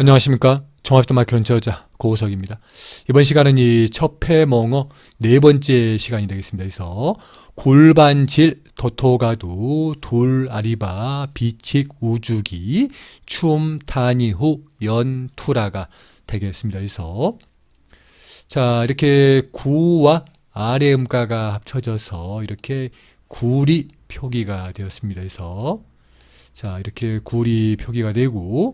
안녕하십니까. 종합도마켓 저자 고우석입니다. 이번 시간은 이 첩해멍어 네 번째 시간이 되겠습니다. 그래서 골반질, 도토가두, 돌아리바, 비칙, 우주기, 추움, 타니후, 연투라가 되겠습니다. 그래서 자 이렇게 구와 아래 음가가 합쳐져서 이렇게 구리 표기가 되었습니다. 그래서 자 이렇게 구리 표기가 되고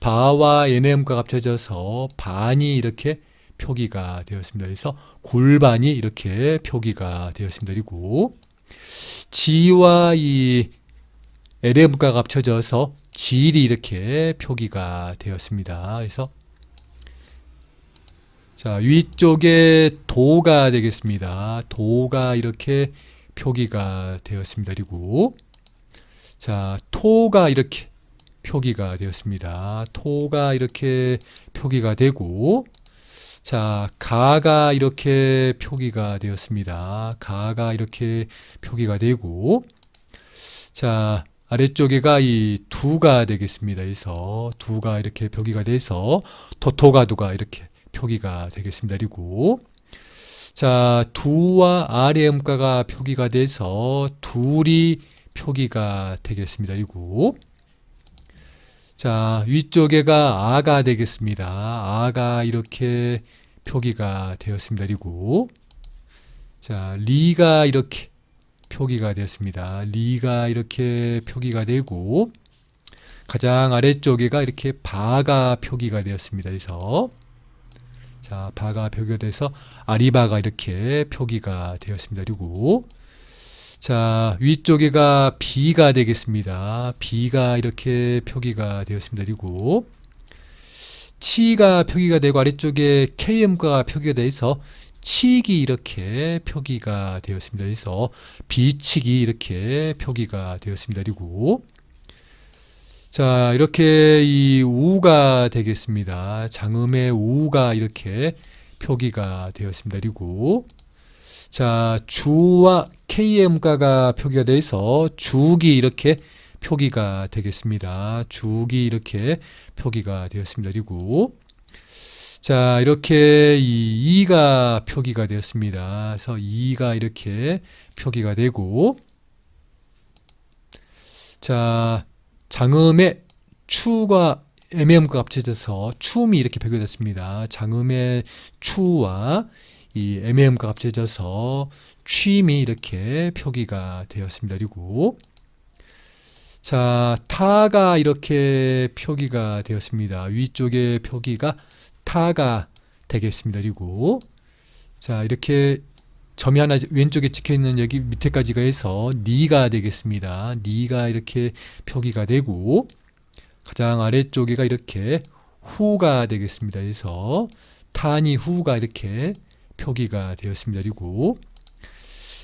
바와 NM과 합쳐져서 반이 이렇게 표기가 되었습니다. 그래서 골반이 이렇게 표기가 되었습니다. 그리고 지와 이 LM과 합쳐져서 질이 이렇게 표기가 되었습니다. 그래서 자 위쪽에 도가 되겠습니다. 도가 이렇게 표기가 되었습니다. 그리고 자 토가 이렇게 표기가 되었습니다. 토가 이렇게 표기가 되고 자 가가 이렇게 표기가 되었습니다. 가가 이렇게 표기가 되고 자 아래쪽에가 이 두가 되겠습니다. 그래서 두가 이렇게 표기가 돼서 토토가두가 이렇게 표기가 되겠습니다. 그리고 자 두와 아래 음가가 표기가 돼서 둘이 표기가 되겠습니다. 그리고 자, 위쪽에가 아가 되겠습니다. 아가 이렇게 표기가 되었습니다. 그리고 자, 리가 이렇게 표기가 되었습니다. 리가 이렇게 표기가 되고 가장 아래쪽에가 이렇게 바가 표기가 되었습니다. 그래서 자, 바가 표기가 돼서 아리바가 이렇게 표기가 되었습니다. 그리고 자, 위쪽에가 B가 되겠습니다. B가 이렇게 표기가 되었습니다. 그리고 치가 표기가 되고 아래쪽에 KM가 표기가 돼서 치기 이렇게 표기가 되었습니다. 그래서 비치기 이렇게 표기가 되었습니다. 그리고 자, 이렇게 이 우가 되겠습니다. 장음의 우가 이렇게 표기가 되었습니다. 그리고 자, 주와 KM가가 표기가 돼서 주기 이렇게 표기가 되겠습니다. 주기 이렇게 표기가 되었습니다. 그리고 자, 이렇게 이 2가 표기가 되었습니다. 그래서 2가 이렇게 표기가 되고 자, 장음의 추가 MM과 합쳐져서 추움이 이렇게 표기됐습니다. 장음의 추와 이 MM과 합쳐져서 취임이 이렇게 표기가 되었습니다. 그리고 자 타가 이렇게 표기가 되었습니다. 위쪽에 표기가 타가 되겠습니다. 그리고 자 이렇게 점이 하나 왼쪽에 찍혀 있는 여기 밑에까지가 해서 니가 되겠습니다. 니가 이렇게 표기가 되고 가장 아래쪽에가 이렇게 후가 되겠습니다. 그래서 타니 후가 이렇게 표기가 되었습니다. 그리고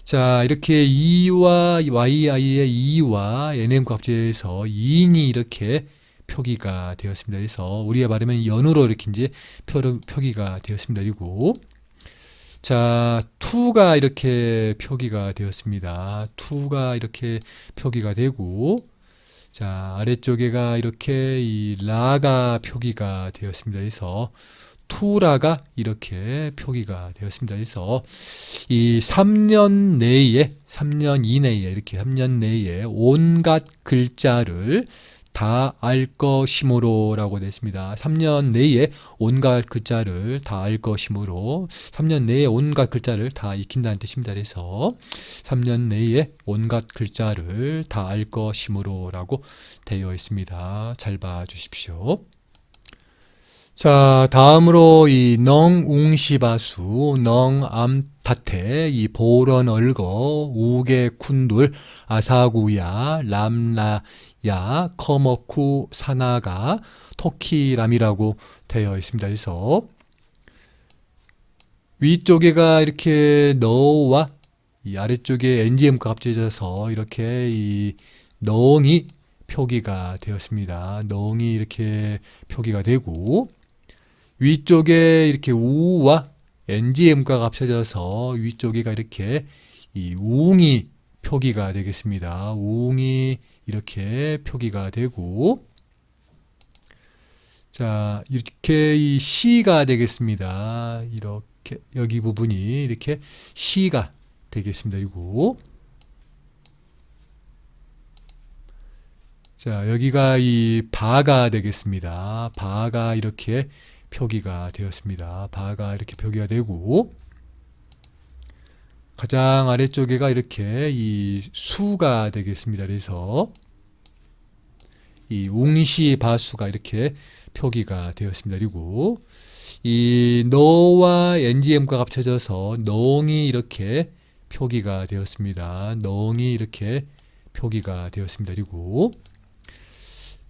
자 이렇게 2와 yi의 2와 nm과 합쳐서 2인이 이렇게 표기가 되었습니다. 그래서 우리가 말하면 연으로 이렇게 이제 표, 표기가 되었습니다. 그리고 자 2가 이렇게 표기가 되었습니다. 2가 이렇게 표기가 되고 자 아래쪽에가 이렇게 이 라가 표기가 되었습니다. 그래서 투라가 이렇게 표기가 되었습니다. 그래서 이 3년 내에 3년 이내에 이렇게 3년 내에 온갖 글자를 다 알 것이므로라고 되어 있습니다. 3년 내에 온갖 글자를 다 알 것이므로 3년 내에 온갖 글자를 다 익힌다는 뜻입니다. 그래서 3년 내에 온갖 글자를 다 알 것이므로라고 되어 있습니다. 잘 봐 주십시오. 자, 다음으로 이 넝웅시바수, 넝암타테, 이 보런 얼거, 우게 쿤둘, 아사구야, 람라야, 커머쿠 사나가, 토키람이라고 되어 있습니다. 그래서 위쪽에가 이렇게 너와 이 아래쪽에 NGM과 합쳐져서 이렇게 이 넝이 표기가 되었습니다. 넝이 이렇게 표기가 되고 위쪽에 이렇게 우와 NGM과 합쳐져서 위쪽에가 이렇게 이 웅이 표기가 되겠습니다. 웅이 이렇게 표기가 되고 자, 이렇게 이 C가 되겠습니다. 이렇게 여기 부분이 이렇게 C가 되겠습니다. 그리고 자, 여기가 이 바가 되겠습니다. 바가 이렇게 표기가 되었습니다. 바가 이렇게 표기가 되고 가장 아래쪽에가 이렇게 이 수가 되겠습니다. 그래서 이 웅시 바수가 이렇게 표기가 되었습니다. 그리고 이 너와 NGM과 합쳐져서 넝이 이렇게 표기가 되었습니다. 넝이 이렇게 표기가 되었습니다. 그리고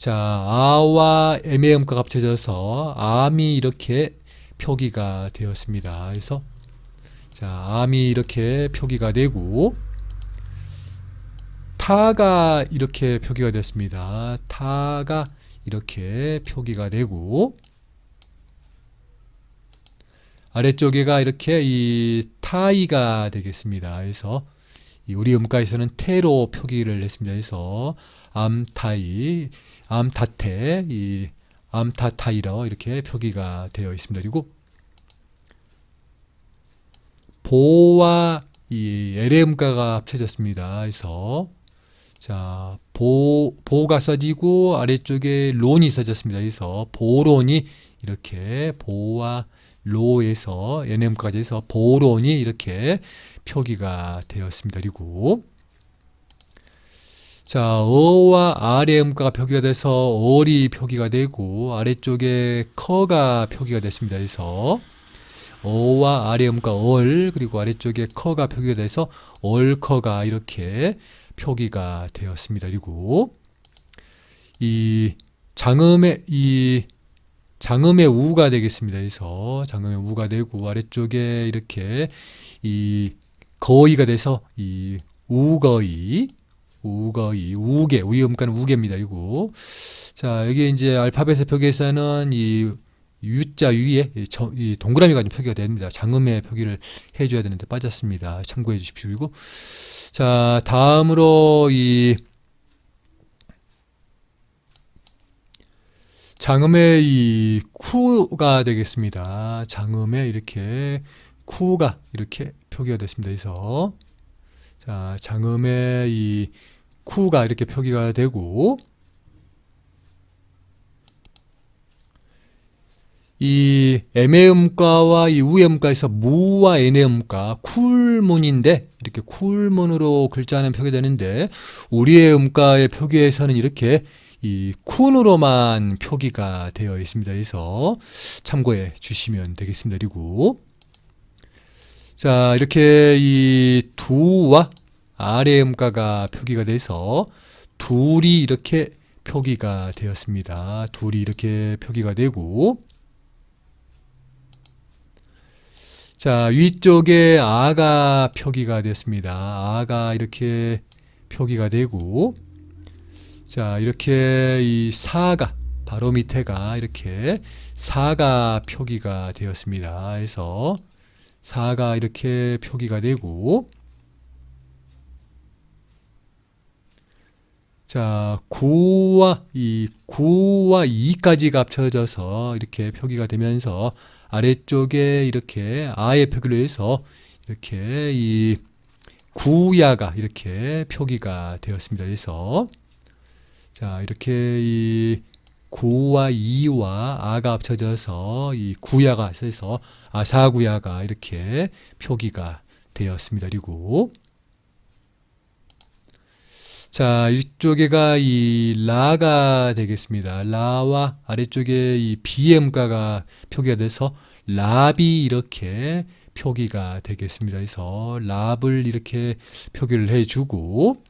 자, 아와 MAM과 합쳐져서 암이 이렇게 표기가 되었습니다. 그래서 자, 암이 이렇게 표기가 되고 타가 이렇게 표기가 됐습니다. 타가 이렇게 표기가 되고 아래쪽에가 이렇게 이 타이가 되겠습니다. 그래서 이 우리 음가에서는 태로 표기를 했습니다. 그래서 암타이, 암타테, 이 암타타이러 이렇게 표기가 되어 있습니다. 그리고 보와 이 LM가가 합쳐졌습니다. 그래서 자, 보, 보가 써지고 아래쪽에 론이 써졌습니다. 그래서 보론이 이렇게 보와 로에서 NM까지 해서 보론이 이렇게 표기가 되었습니다. 그리고 자, 어와 음가가 표기가 돼서 얼이 표기가 되고 아래쪽에 커가 표기가 됐습니다. 그래서 어와 음가 얼 그리고 아래쪽에 커가 표기가 돼서 얼커가 이렇게 표기가 되었습니다. 그리고 이 장음의 이 장음의 우가 되겠습니다. 그래서 장음의 우가 되고 아래쪽에 이렇게 이 거의가 돼서 이 우거이 우거이 우계 우의 음가는 우계입니다. 그리고 자 여기 이제 알파벳의 표기에서는 이 U자 위에 이 동그라미가 좀 표기가 됩니다. 장음의 표기를 해줘야 되는데 빠졌습니다. 참고해 주십시오. 그리고 자 다음으로 이 장음의 이 쿠가 되겠습니다. 장음의 이렇게 쿠가 이렇게 표기가 됐습니다. 그래서 자 장음의 이 쿠가 이렇게 표기가 되고 이 애매음가와 이 우애음가에서 무와 애매음가 쿨문인데 이렇게 쿨문으로 글자는 표기되는데 우리의 음가의 표기에서는 이렇게 이 쿤으로만 표기가 되어 있습니다. 그래서 참고해 주시면 되겠습니다. 그리고 자 이렇게 이 두와 아래 음가가 표기가 돼서 둘이 이렇게 표기가 되었습니다. 둘이 이렇게 표기가 되고 자 위쪽에 아가 표기가 됐습니다. 아가 이렇게 표기가 되고 자 이렇게 이 사가 바로 밑에가 이렇게 사가 표기가 되었습니다. 그래서 사가 이렇게 표기가 되고 자, 9와 이 9와 2까지가 합쳐져서 이렇게 표기가 되면서 아래쪽에 이렇게 아의 표기로 해서 이렇게 이 구야가 이렇게 표기가 되었습니다. 그래서 자, 이렇게 이 9와 2와 아가 합쳐져서 이 구야가 있어서 아사구야가 이렇게 표기가 되었습니다. 그리고 자, 이쪽에가 이 라가 되겠습니다. 라와 아래쪽에 이 BM가가 표기가 돼서 랍이 이렇게 표기가 되겠습니다. 그래서 랍을 이렇게 표기를 해주고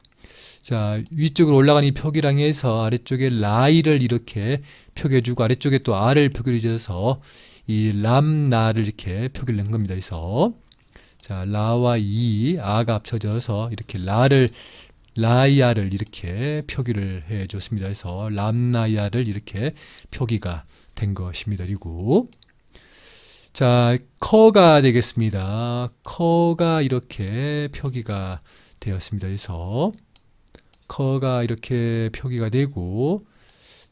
자, 위쪽으로 올라가는 이 표기랑 해서 아래쪽에 라이를 이렇게 표기해주고 아래쪽에 또 R을 표기를 해줘서 이 람나를 이렇게 표기를 낸 겁니다. 그래서 자, 라와 이, 아가 합쳐져서 이렇게 라를 라이아를 이렇게 표기를 해 줬습니다. 그래서 람나이아를 이렇게 표기가 된 것입니다. 그리고 자, 커가 되겠습니다. 커가 이렇게 표기가 되었습니다. 그래서 커가 이렇게 표기가 되고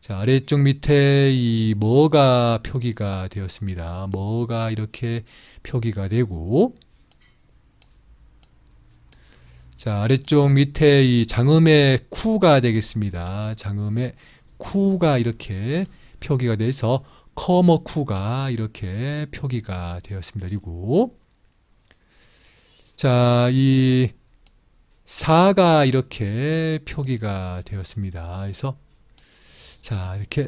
자, 아래쪽 밑에 이 뭐가 표기가 되었습니다. 뭐가 이렇게 표기가 되고 자, 아래쪽 밑에 이 장음의 쿠가 되겠습니다. 장음의 쿠가 이렇게 표기가 돼서 커머 쿠가 이렇게 표기가 되었습니다. 그리고 자, 이 사가 이렇게 표기가 되었습니다. 그래서 자, 이렇게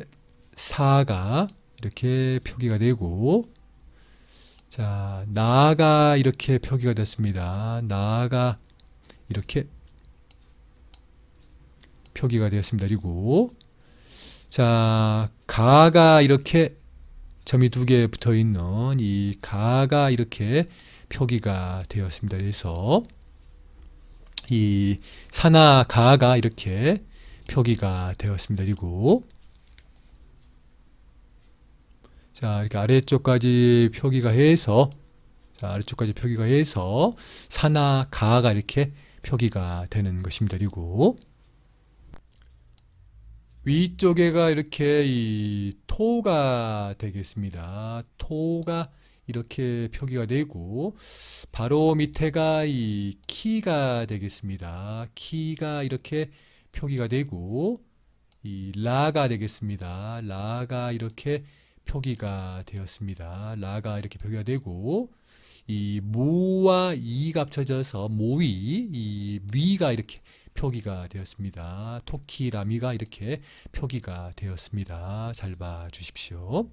사가 이렇게 표기가 되고 자, 나가 이렇게 표기가 됐습니다. 나가 이렇게 표기가 되었습니다. 그리고 자, 가가 이렇게 점이 두 개 붙어 있는 이 가가 이렇게 표기가 되었습니다. 그래서 이 사나 가가 이렇게 표기가 되었습니다. 그리고 자, 이렇게 아래쪽까지 표기가 해서 자, 아래쪽까지 표기가 해서 사나 가가 이렇게 표기가 되는 것입니다. 그리고 위쪽에가 이렇게 이 토가 되겠습니다. 토가 이렇게 표기가 되고 바로 밑에가 이 키가 되겠습니다. 키가 이렇게 표기가 되고 이 라가 되겠습니다. 라가 이렇게 표기가 되었습니다. 라가 이렇게 표기가 되고 이 무와 이가 합쳐져서 모위, 이 위가 이렇게 표기가 되었습니다. 토키 라미가 이렇게 표기가 되었습니다. 잘 봐 주십시오.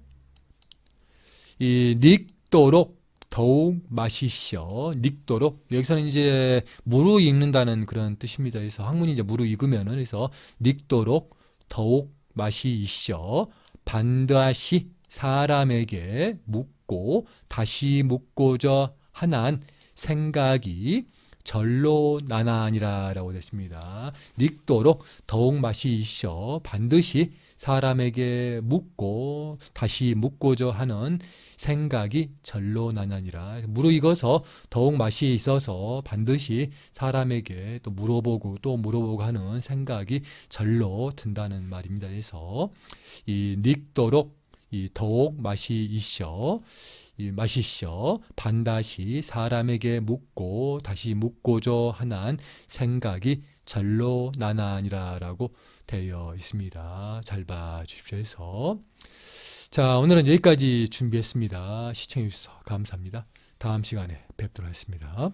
이닉 도록 더욱 마시셔 닉도록. 여기서는 이제 무르 익는다는 그런 뜻입니다. 그래서 학문이 이제 무르 익으면은 그래서 닉도록 더욱 마시셔 반드시 사람에게 묻고 다시 묻고자 하는 생각이 절로 나나니라라고 됐습니다. 닉도록 더욱 맛이 있어 반드시 사람에게 묻고 다시 묻고자 하는 생각이 절로 나나니라. 무르익어서 더욱 맛이 있어서 반드시 사람에게 또 물어보고 또 물어보고 하는 생각이 절로 든다는 말입니다. 그래서 이 닉도록 이 더욱 맛이 있어 이 마시셔 반드시 사람에게 묻고 다시 묻고자 하는 생각이 절로 나나니라라고 되어 있습니다. 잘 봐 주십시오. 해서 자 오늘은 여기까지 준비했습니다. 시청해 주셔서 감사합니다. 다음 시간에 뵙도록 하겠습니다.